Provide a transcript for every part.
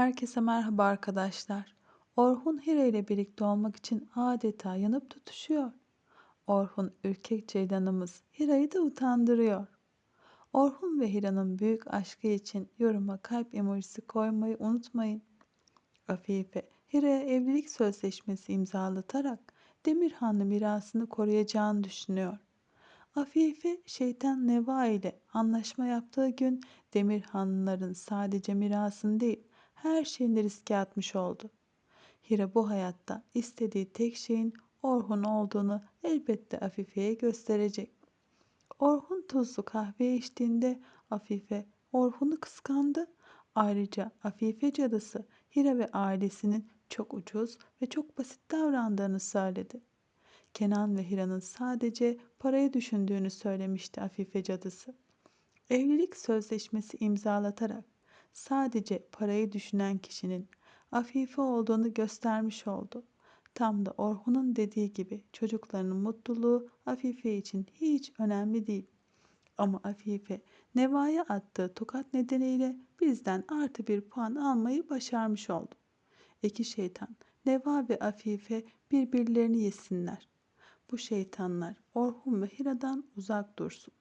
Herkese merhaba arkadaşlar. Orhun Hira ile birlikte olmak için adeta yanıp tutuşuyor. Orhun ürkek ceylanımız Hira'yı da utandırıyor. Orhun ve Hira'nın büyük aşkı için yoruma kalp emojisi koymayı unutmayın. Afife, Hira'ya evlilik sözleşmesi imzalatarak Demirhanlı mirasını koruyacağını düşünüyor. Afife şeytan Neva ile anlaşma yaptığı gün Demirhanlıların sadece mirasını değil her şeyini riske atmış oldu. Hira bu hayatta istediği tek şeyin Orhun olduğunu elbette Afife'ye gösterecek. Orhun tuzlu kahve içtiğinde Afife Orhun'u kıskandı. Ayrıca Afife cadısı Hira ve ailesinin çok ucuz ve çok basit davrandığını söyledi. Kenan ve Hira'nın sadece parayı düşündüğünü söylemişti Afife cadısı. Evlilik sözleşmesi imzalatarak sadece parayı düşünen kişinin Afife olduğunu göstermiş oldu. Tam da Orhun'un dediği gibi çocuklarının mutluluğu Afife için hiç önemli değil. Ama Afife Neva'ya attığı tokat nedeniyle bizden artı bir puan almayı başarmış oldu. İki şeytan Neva ve Afife birbirlerini yesinler. Bu şeytanlar Orhun ve Hira'dan uzak dursun.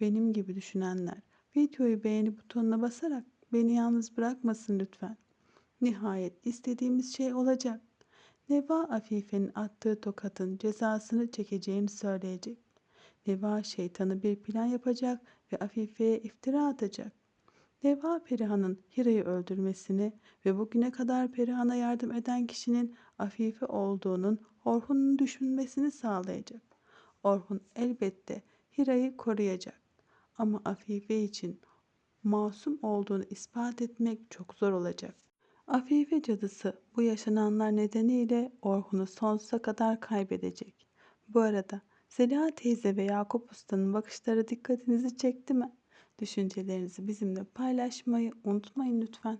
Benim gibi düşünenler videoyu beğeni butonuna basarak beni yalnız bırakmasın lütfen. Nihayet istediğimiz şey olacak. Neva Afife'nin attığı tokatın cezasını çekeceğini söyleyecek. Neva şeytanı bir plan yapacak ve Afife'ye iftira atacak. Neva Perihan'ın Hira'yı öldürmesini ve bugüne kadar Perihan'a yardım eden kişinin Afife olduğunun Orhun'un düşünmesini sağlayacak. Orhun elbette Hira'yı koruyacak. Ama Afife için masum olduğunu ispat etmek çok zor olacak. Afife cadısı bu yaşananlar nedeniyle Orhun'u sonsuza kadar kaybedecek. Bu arada Zeliha teyze ve Yakup Usta'nın bakışları dikkatinizi çekti mi? Düşüncelerinizi bizimle paylaşmayı unutmayın lütfen.